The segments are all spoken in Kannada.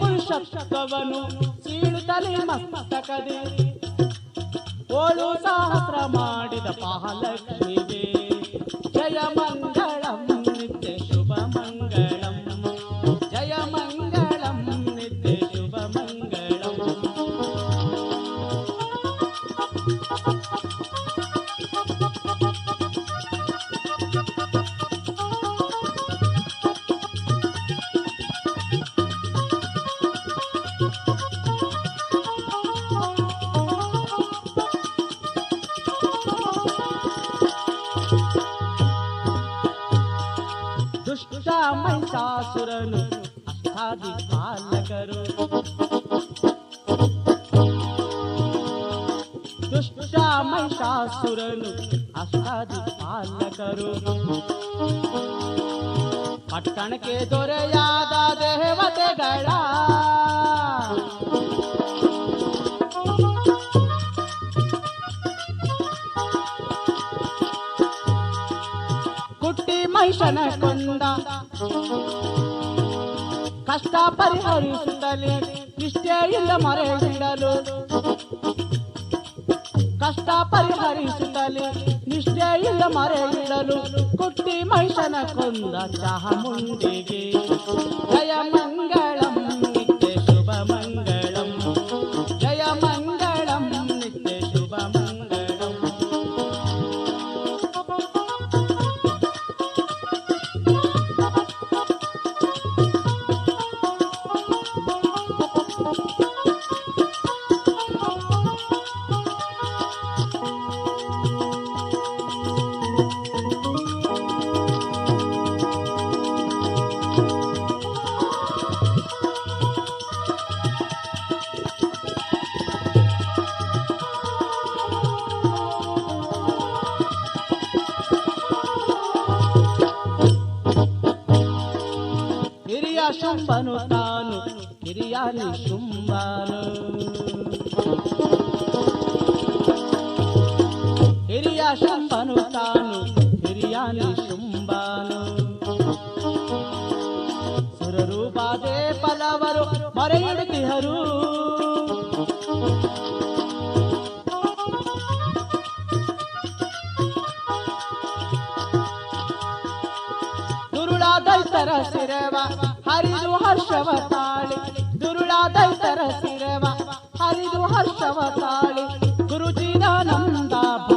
ಪುರುಷತ್ವವನ್ನು ಸೀಳುತ್ತಲೇ ಮಸ್ತಕದೆ. ಓಳು ಸಹಸ್ರ ಮಾಡಿದ ಮಹಾಲಕ್ಷ್ಮಿಗೆ ಜಯ ಮಂಗಳಂ ಮಹಿಷಾಸುರನು ಅಷ್ಟಾದಿ ಪಾಲಕರು ದುಷ್ಟ ಮಹಿಷಾಸುರನು ಅಷ್ಟಾದಿ ಪಾಲಕರು ಪಟ್ಟಣಕ್ಕೆ ದೊರೆಯಾದ ದೇವತೆಗಳ ಕುಟ್ಟಿ ಮಹಿಷನ ಕೊಂದ ಕಷ್ಟ ಪರಿಹರಿಸುತ್ತಲೇ ನಿಷ್ಠೆಯಿಂದ ಮರೆಯಿಡಲು ಕಷ್ಟ ಪರಿಹರಿಸುತ್ತಲೇ ನಿಷ್ಠೆಯಿಂದ ಮರೆಯಿಡಲು ಕುಟ್ಟಿ ಮಹಿಷನ ಕೊಂದ ಚಾಮುಂಡಿಗೆ ಜಯ ಶುಂಭನು ತಾನು ಹಿರಿಯಾನಿ ಶುಂಭನು ಹಿರಿಯ ಶಂಭನು ತಾನು ಹಿರಿಯಾನಿ ಶುಂಭನು ಸುರರೂಪಾದೇ ಫಲವರು ಮರೆಯಿಡುತ್ತಿಹರು ದುರುಳ ದೈತರ ಸಿರವ ಹರಿದು ಹರ್ಷವ ತಾಳಿ ದುರುಳ ದೈತರ ಸಿರವ ಹರಿದು ಹರ್ಷವ ತಾಳಿ ಗುರುಜಿನಾನಂದ ಭಾರತಿ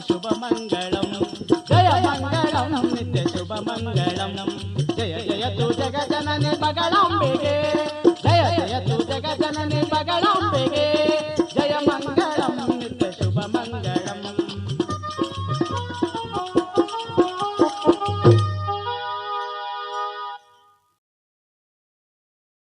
నిత్య మంగళం జయ మంగళం నిత్య శుభ జయ జయ తు జగజనని మగళం